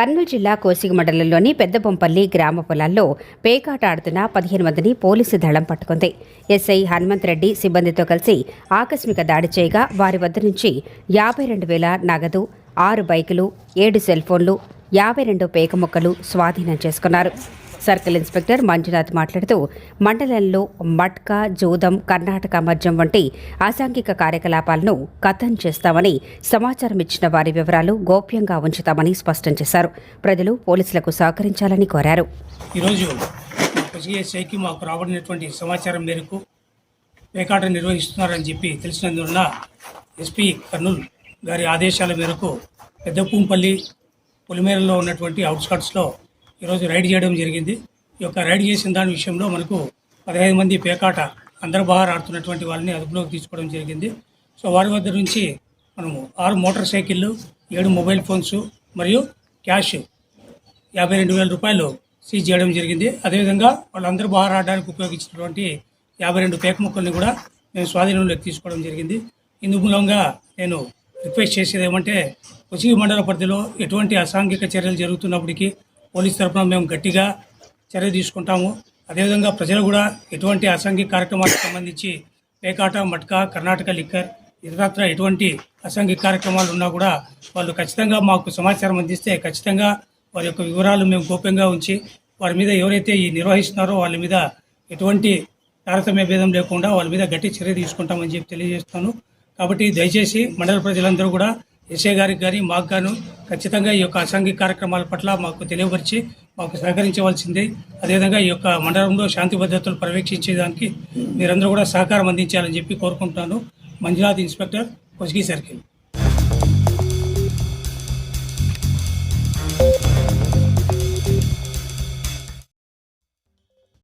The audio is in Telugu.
కర్నూలు జిల్లా కోసిగ మండలంలోని పెద్దబొంపల్లి గ్రామ పొలాల్లో పేకాట ఆడుతున్న పదిహేను మందిని పోలీసు దళం పట్టుకుంది. ఎస్ఐ హనుమంత్ రెడ్డి సిబ్బందితో కలిసి ఆకస్మిక దాడి చేయగా వారి వద్ద నుంచి యాభై రెండు వేల నగదు ఆరు బైకులు ఏడు సెల్ ఫోన్లు యాభై రెండు పేక మొక్కలు స్వాధీనం చేసుకున్నారు. సర్కిల్ ఇన్స్పెక్టర్ మంజునాథ్ మాట్లాడుతూ మండలంలో మట్కా జూదం కర్ణాటక మద్యం వంటి అసాంఘిక కార్యకలాపాలను కథం చేస్తామని సమాచారం ఇచ్చిన వారి వివరాలు గోప్యంగా ఉంచుతామని స్పష్టం చేశారు. ప్రజలు పోలీసులకు సహకరించాలని కోరారు. ఈరోజు ఎస్ఐకి మాకు రాబడినటువంటి సమాచారం మేరకు పేకాట నిర్వహిస్తున్నారని చెప్పి తెలిసినందువల్ల ఎస్పీ కర్నూలు గారి ఆదేశాల మేరకు పెద్దపూంపల్లి పొలిమేరలో ఉన్నటువంటి అవుట్స్కట్స్లో ఈరోజు రైడ్ చేయడం జరిగింది. ఈ యొక్క రైడ్ చేసిన దాని విషయంలో మనకు పదహైదు మంది పేకాట అందరు బాగా ఆడుతున్నటువంటి వాళ్ళని అదుపులోకి తీసుకోవడం జరిగింది. సో వారి వద్ద నుంచి మనము ఆరు మోటార్ సైకిళ్ళు ఏడు మొబైల్ ఫోన్స్ మరియు క్యాష్ యాభై రెండు వేల రూపాయలు సీజ్ చేయడం జరిగింది. అదేవిధంగా వాళ్ళందరూ బాగా ఆడడానికి ఉపయోగించినటువంటి యాభై రెండు పేక ముక్కల్ని కూడా మేము స్వాధీనంలోకి తీసుకోవడం జరిగింది. ఇందు మూలంగా నేను రిక్వెస్ట్ చేసేది ఏమంటే కొసిగి మండల పరిధిలో ఎటువంటి అసాంఘిక చర్యలు జరుగుతున్నప్పటికీ పోలీస్ తరఫున మేము గట్టిగా చర్య తీసుకుంటాము. అదేవిధంగా ప్రజలు కూడా ఎటువంటి అసాంఘిక కార్యక్రమాలకు సంబంధించి పేకాట మట్కా కర్ణాటక లిక్కర్ ఇతరత్ర ఎటువంటి అసాంఘిక కార్యక్రమాలు ఉన్నా కూడా వాళ్ళు ఖచ్చితంగా మాకు సమాచారం అందిస్తే ఖచ్చితంగా వారి యొక్క వివరాలు మేము గోప్యంగా ఉంచి వారి మీద ఎవరైతే ఈ నిర్వహిస్తున్నారో వాళ్ళ మీద ఎటువంటి తారతమ్య భేదం లేకుండా వాళ్ళ మీద గట్టి చర్య తీసుకుంటామని చెప్పి తెలియజేస్తాను. కాబట్టి దయచేసి మండల ప్రజలందరూ కూడా ఎస్ఏ గారికి కానీ మాకు గాను ఖచ్చితంగా ఈ యొక్క అసాంఘిక కార్యక్రమాల పట్ల మాకు తెలియపరిచి మాకు సహకరించవలసింది. అదేవిధంగా ఈ యొక్క మండలంలో శాంతి భద్రతలు పర్యవేక్షించేదానికి మీరందరూ కూడా సహకారం అందించాలని చెప్పి కోరుకుంటున్నాను. Manjunath inspector Kosigi circle.